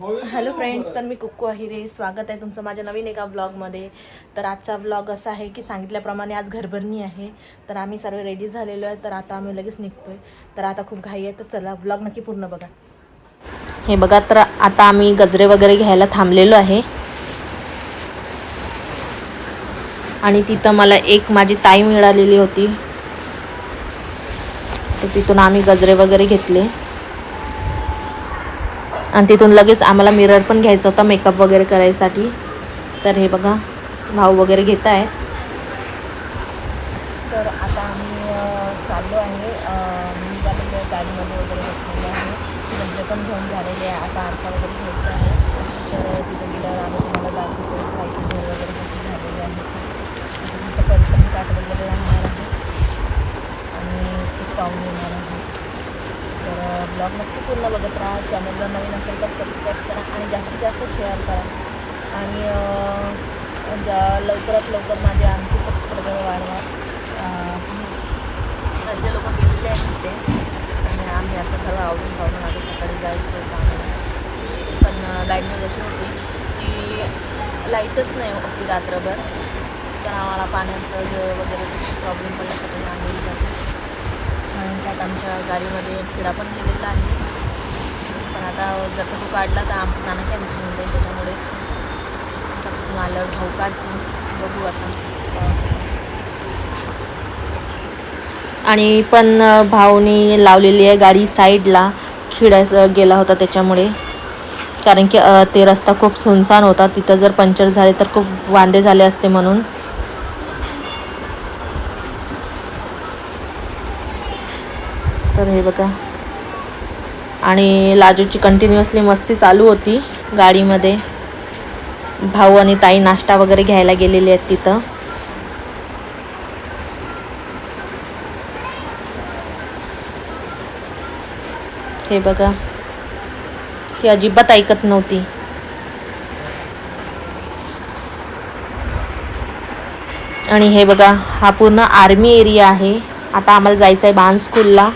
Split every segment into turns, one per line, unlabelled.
Hello friends तर मी कुक्कू अहिरे. स्वागत आहे तुमचं माझ्या नवीन एका ब्लॉगमध्ये तर आजचा ब्लॉग असा आहे की सांगितल्याप्रमाणे आज घरभरणी आहे. तर आम्ही सर्व रेडी झालेलो आहे. तर आता आम्ही लगेच निघतो आहे तर आता खूप घाई आहे तर चला ब्लॉग नक्की पूर्ण बघा. हे बघा तर आता आम्ही गजरे वगैरे घ्यायला थांबलेलो आहे. आणि तिथं मला एक माझी ताई मिळालेली होती. तर तिथून आम्ही गजरे वगैरे घेतले. आणि तिथून लगेच आम्हाला मिरर पण घ्यायचा होता मेकअप वगैरे करायसाठी. तर हे बघा भाऊ वगैरे घेत आहे तर आता आम्ही चाललो आहे. गाडीमध्ये वगैरे बसलेलो आहे. पण घेऊन झालेले आहे आता आरसा वगैरे घ्यायचा आहे. तर तिथे गेल्यावर आम्ही तुम्हाला दाखवतो खायचं घर वगैरे झालेले झालेली आहे. वगैरे राहणार आहे आणि खूप पाहून येणार आहे तर ब्लॉग नक्की पूर्ण बघत राहा. चॅनलला नवीन असेल तर सबस्क्राईब करा आणि जास्तीत जास्त शेअर करा. आणि लवकरात लवकर माझे आणखी सबस्क्रायबर वाढवा सगळे लोक गेलेले आहेत तिथे आणि आम्ही आता सर्व आवडून सावडून आता सकाळी जायचं चांगलं. पण बॅड अशी होती की लाईटच नाही होती रात्रभर. पण आम्हाला पाण्याचं वगैरे प्रॉब्लेम पडल्यासाठी आम्ही जातो त्यात आमच्या गाडीमध्ये खिडा पण गेलेला आहे. पण आता जर का तो काढला तर आमचं जाणं कॅन्सल होऊन जाईल त्याच्यामुळे. आता तिथून आल्यावर भाऊ काढतो बघू आता. आणि पण भाऊने लावलेली आहे गाडी साईडला. खिडायचं गेला होता त्याच्यामुळे. कारण की ते रस्ता खूप सुनसान होता. तिथं जर पंक्चर झाले तर खूप वांदे झाले असते म्हणून. तर हे बघा. आणि लाजूची कंटिन्युअसली मस्ती चालू होती गाडीमध्ये. भाऊ आणि ताई नाश्ता वगैरे घ्यायला गेलेले आहेत तिथं. हे बघा. ती अजिबात ऐकत नव्हती. आणि हे बघा हा पूर्ण आर्मी एरिया आहे. आता आम्हाला जायचं आहे बान स्कूलला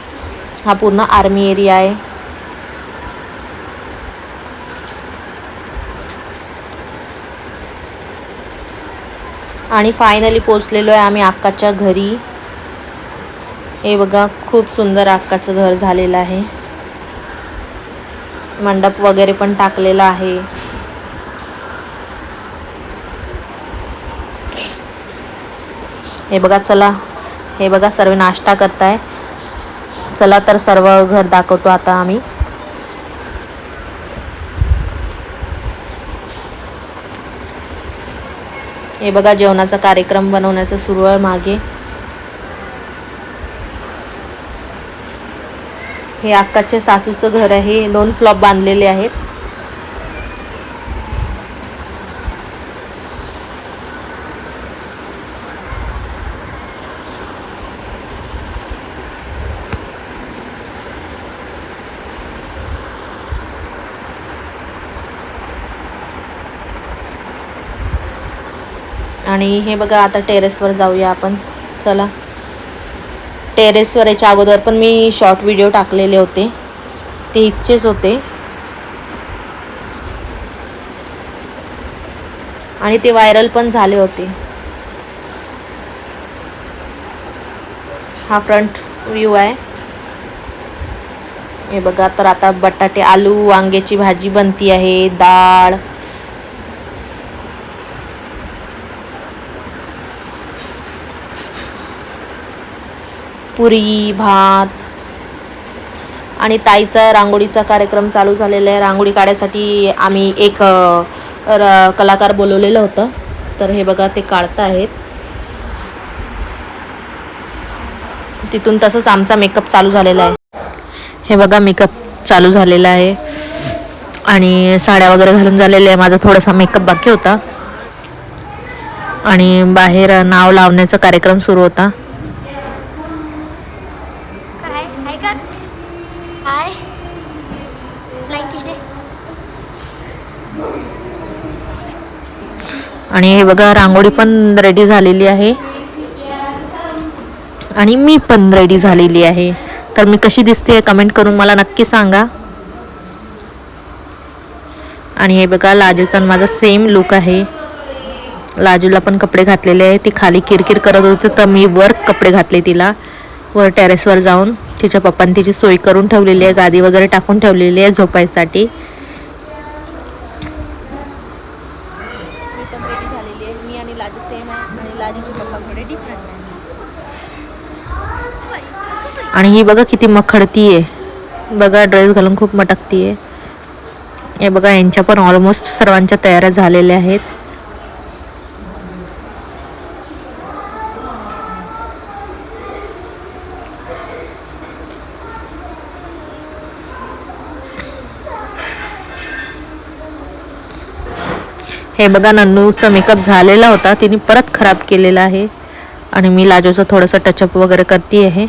हा पूर्ण आर्मी एरिया आहे. आणि फायनली पोचलेलो आहे आम्ही अक्काच्या घरी. हे बघा खूप सुंदर अक्काचं घर झालेलं आहे. मंडप वगैरे पण टाकलेला आहे. हे बघा चला. हे बघा सर्व नाश्ता करताय. चला तर सर्व घर दाखवतो आता आम्ही. हे बघा जेवणाचा कार्यक्रम बनवण्याचा सुरू आहे मागे. हे अक्काचे सासूचं घर आहे दोन फ्लॉप बांधलेले आहेत. आणि हे बघा आता टेरेसवर जाऊया आपण. चला. टेरेसवर याच्या अगोदर पण मी शॉर्ट व्हिडिओ टाकलेले होते. ते इतकेच होते. आणि ते व्हायरल पण झाले होते. हा फ्रंट व्ह्यू आहे. हे बघा तर आता बटाटे आलू वांग्याची भाजी बनती आहे डाळ. पुरी भात आणि ताईचा रांगोळीचा कार्यक्रम चालू झालेला आहे. रांगोळी काढायसाठी आम्ही एक र- कलाकार बोलवलेलं होतं. तर हे बघा ते काढत आहेत तिथून तसंच आमचा मेकअप चालू झालेला आहे. हे बघा मेकअप चालू झालेला आहे. आणि साड्या वगैरे घालून झालेल्या आहे. माझा थोडासा मेकअप बाकी होता. आणि बाहेर नाव लावण्याचा कार्यक्रम सुरू होता.
हाय कर हाय फ्लाइंग किस
आणि हे बघा रांगोळी पण रेडी झालेली आहे. आणि मी पण रेडी झालेली आहे. तर मी कशी दिसते कमेंट करून मला नक्की सांगा. आणि हे बघा लाजूचा आणि माझा सेम लुक आहे. लाजूला पण कपडे घातलेले आहे. ती खाली किरकिर करत होती तर मी वर कपडे घातले तिला. वर टेरेसवर जाऊन तिच्या पप्पांनी तिची सोय करून ठेवलेली आहे गादी वगैरे टाकून ठेवलेली आहे झोपायसाठी.
आणि आणि
ही बघा किती मखडती आहे. बघा ड्रेस घालून खूप मटकती आहे हे बघा यांच्या पण ऑलमोस्ट सर्वांच्या तयाऱ्या झालेल्या आहेत. हे बघा नन्नूचा मेकअप झालेला होता. तिने परत खराब केलेला आहे. आणि मी लाजोचं थोडंसं टचअप वगैरे करते आहे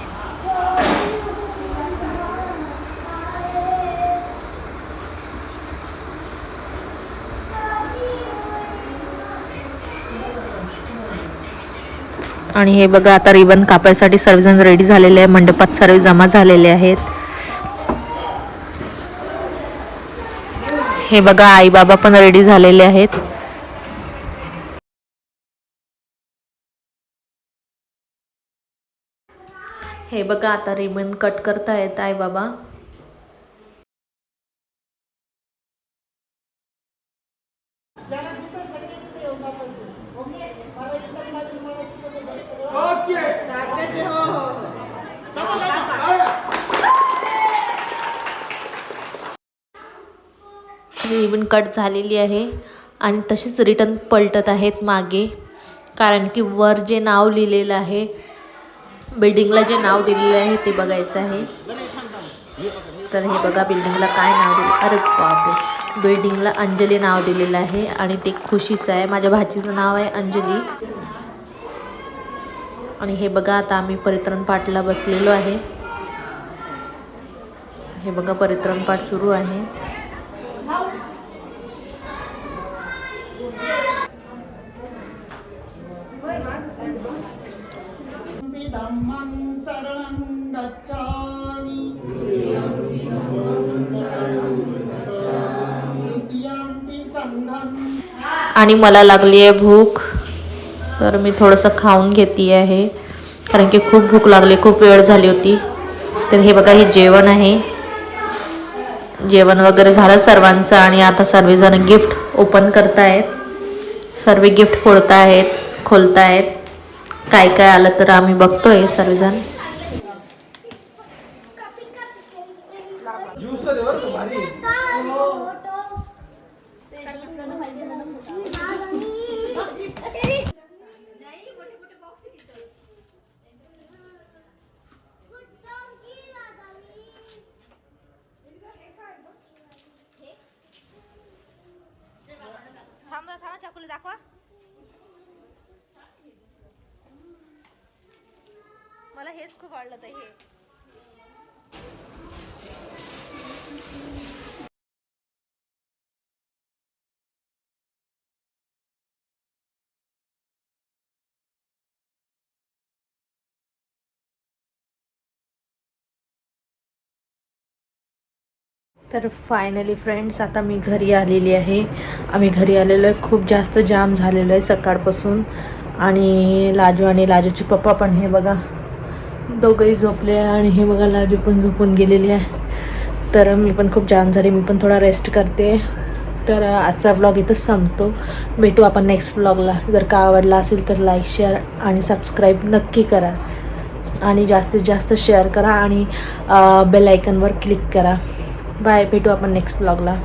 आणि हे बघा आता रिबन कापायसाठी सर्वजण रेडी झालेले आहे. मंडपात सर्व जमा झालेले आहेत. हे बघा आई बाबा पण रेडी झालेले आहेत. हे बघा आता रिबन कट करता येत आहे बाबा. रिबन कट झालेली आहे आणि तशीच रिटर्न पलटत आहेत मागे. कारण की वर जे नाव लिहिलेलं आहे बिल्डिंगला जे नाव दिलेलं आहे ते बघायचं आहे. तर हे बघा बिल्डिंगला काय नाव दिलं? अरे बापरे. बिल्डिंगला अंजली नाव दिलेलं आहे आणि ते खुशीचं आहे. माझ्या भाचीचं नाव आहे अंजली. आणि हे बघा आता आम्ही परित्रण पाठला बसलेलो आहे. हे बघा परित्रण पाठ सुरू आहे. आणि मला लागली आहे भूक. तर मी थोडंसं खाऊन घेते आहे कारण की खूप भूक लागली खूप वेळ झाली होती. तर हे बघा हे जेवण आहे. जेवण वगैरे झालं सर्वांचं आणि आता सर्वजण गिफ्ट ओपन करतायत. सर्व गिफ्ट फोडतायत खोलतायत. काय काय आलं तर आम्ही बघतोय सर्वजण.
थांबा दाखवा. मला हेच खूप आवडलं तर हे.
तर फायनली फ्रेंड्स आता मी घरी आलेली आहे. आम्ही घरी आलेलो आहे. खूप जास्त जाम झालेलो आहे सकाळपासून. आणि लाजू आणि लाजूचे पप्पा पण हे बघा दोघंही झोपले आणि हे बघा लाजू पण झोपून गेलेली आहे. तर मी पण खूप जाम झाले. मी पण थोडा रेस्ट करते. तर आजचा ब्लॉग इथंच संपतो. भेटू आपण नेक्स्ट ब्लॉगला जर का आवडला असेल तर लाईक शेअर आणि सबस्क्राईब नक्की करा. आणि जास्तीत जास्त शेअर करा आणि बेल आयकनवर क्लिक करा. बाय भेटू आपण नेक्स्ट ब्लॉगला